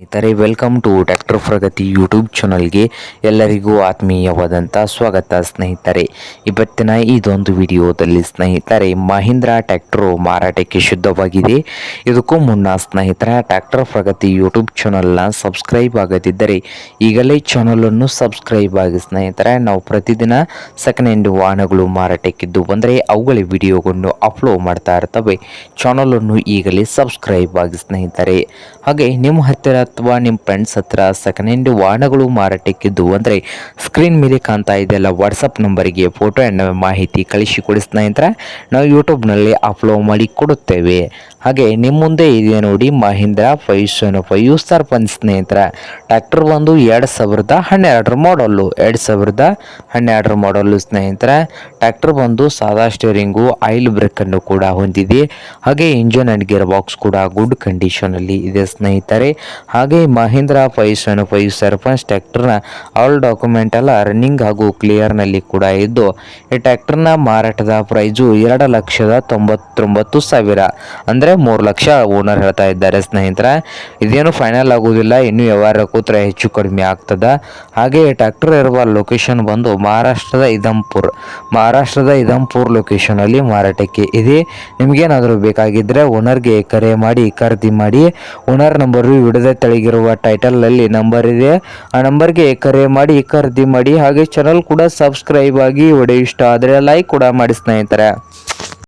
ಸ್ನೇಹಿತರೆ welcome to doctor Pragati YouTube ಚಾನಲ್ಗೆ ಎಲ್ಲರಿಗೂ ಆತ್ಮೀಯವಾದಂಥ ಸ್ವಾಗತ ಸ್ನೇಹಿತರೆ. ಇವತ್ತಿನ ಇದೊಂದು ವಿಡಿಯೋದಲ್ಲಿ ಸ್ನೇಹಿತರೆ, ಮಹೀಂದ್ರ ಟ್ಯಾಕ್ಟರ್ ಮಾರಾಟಕ್ಕೆ ಶುದ್ಧವಾಗಿದೆ. ಇದಕ್ಕೂ ಮುನ್ನ ಸ್ನೇಹಿತರ ಟ್ಯಾಕ್ಟರ್ ಪ್ರಗತಿ ಯೂಟ್ಯೂಬ್ ಚಾನಲ್ನ ಸಬ್ಸ್ಕ್ರೈಬ್ ಆಗದಿದ್ದರೆ ಈಗಲೇ ಚಾನಲನ್ನು ಸಬ್ಸ್ಕ್ರೈಬ್ ಆಗಿ ಸ್ನೇಹಿತರೆ, ನಾವು ಪ್ರತಿದಿನ ಸೆಕೆಂಡ್ ಹ್ಯಾಂಡ್ ವಾಹನಗಳು ಮಾರಾಟಕ್ಕಿದ್ದು ಬಂದರೆ ಅವುಗಳ ವಿಡಿಯೋಗಳನ್ನು ಅಪ್ಲೋಡ್ ಮಾಡ್ತಾ ಇರ್ತವೆ. ಚಾನಲನ್ನು ಈಗಲೇ ಸಬ್ಸ್ಕ್ರೈಬ್ ಆಗಿ ಸ್ನೇಹಿತರೆ. ಹಾಗೆ ನಿಮ್ಮ ಹತ್ತಿರ ಅಥವಾ ನಿಮ್ಮ ಫ್ರೆಂಡ್ಸ್ ಹತ್ರ ಸೆಕೆಂಡ್ ಹ್ಯಾಂಡ್ ವಾಹನಗಳು ಮಾರಾಟಕ್ಕಿದ್ದು ಅಂದರೆ ಸ್ಕ್ರೀನ್ ಮೇಲೆ ಕಾಣ್ತಾ ಇದೆಯಲ್ಲ ವಾಟ್ಸಪ್ ನಂಬರಿಗೆ ಫೋಟೋ ಆ್ಯಂಡ್ ಮಾಹಿತಿ ಕಳಿಸಿಕೊಡಿಸಿದ ನಂತರ ನಾವು ಯೂಟ್ಯೂಬ್ನಲ್ಲಿ ಅಪ್ಲೋಡ್ ಮಾಡಿ ಕೊಡುತ್ತೇವೆ. ಹಾಗೆ ನಿಮ್ಮ ಮುಂದೆ ಇದೆ ನೋಡಿ Mahindra five seven five Sarpanch ಸ್ನೇಹಿತರ, ಟ್ರ್ಯಾಕ್ಟರ್ ಬಂದು ಎರಡು ಸಾವಿರದ ಹನ್ನೆರಡರ ಮಾಡಲ್ಲು ಎರಡು ಸಾವಿರದ ಹನ್ನೆರಡರ ಮಾಡಲ್ಲು ಸ್ನೇಹಿತರ, ಟ್ರ್ಯಾಕ್ಟರ್ ಬಂದು ಸಾದಾ ಸ್ಟೇರಿಂಗು ಆಯಿಲ್ ಬ್ರೇಕನ್ನು ಕೂಡ ಹೊಂದಿದೆ. ಹಾಗೆ ಇಂಜನ್ ಆ್ಯಂಡ್ ಗೇರ್ ಬಾಕ್ಸ್ ಕೂಡ ಗುಡ್ ಕಂಡೀಷನಲ್ಲಿ ಇದೆ ಸ್ನೇಹಿತರೆ. ಹಾಗೆ Mahindra five seven five Sarpanch ಟ್ರ್ಯಾಕ್ಟರ್ನ ಆಲ್ ಡಾಕ್ಯುಮೆಂಟ್ ಎಲ್ಲ ರನ್ನಿಂಗ್ ಹಾಗೂ ಕ್ಲಿಯರ್ನಲ್ಲಿ ಕೂಡ ಇದ್ದು, ಈ ಟ್ರ್ಯಾಕ್ಟರ್ನ ಮಾರಾಟದ ಪ್ರೈಸು ಎರಡು ಲಕ್ಷದ ತೊಂಬತ್ತೊಂಬತ್ತು ಸಾವಿರ. ಅಂದರೆ ಮೂರು ಲಕ್ಷ ಓನರ್ ಹೇಳ್ತಾ ಇದ್ದಾರೆ ಸ್ನೇಹಿತರೆ. ಇದೇನು ಫೈನಲ್ ಆಗುವುದಿಲ್ಲ ಇನ್ನೂ ವ್ಯವಹಾರ ಕೂತ್ರೆ ಹೆಚ್ಚು ಕಡಿಮೆ ಆಗ್ತದ. ಹಾಗೆ ಟ್ರ್ಯಾಕ್ಟರ್ ಇರುವ ಲೊಕೇಶನ್ ಬಂದು ಮಹಾರಾಷ್ಟ್ರದ ಇದಂಪುರ್ ಮಹಾರಾಷ್ಟ್ರದ ಇದಂಪುರ್ ಲೊಕೇಶನಲ್ಲಿ ಮಾರಾಟಕ್ಕೆ ಇದೆ. ನಿಮಗೇನಾದರೂ ಬೇಕಾಗಿದ್ದರೆ ಓನರ್ಗೆ ಕರೆ ಮಾಡಿ, ಖರೀದಿ ಮಾಡಿ. ಓನರ್ ನಂಬರು ವಿಡದ ತೆಳಗಿರುವ ಟೈಟಲಲ್ಲಿ ನಂಬರ್ ಇದೆ. ಆ ನಂಬರ್ಗೆ ಕರೆ ಮಾಡಿ, ಖರೀದಿ ಮಾಡಿ. ಹಾಗೆ ಚಾನಲ್ ಕೂಡ ಸಬ್ಸ್ಕ್ರೈಬ್ ಆಗಿ ವಿಡಿಯೋ ಇಷ್ಟ ಆದರೆ ಲೈಕ್ ಕೂಡ ಮಾಡಿ ಸ್ನೇಹಿತರೆ.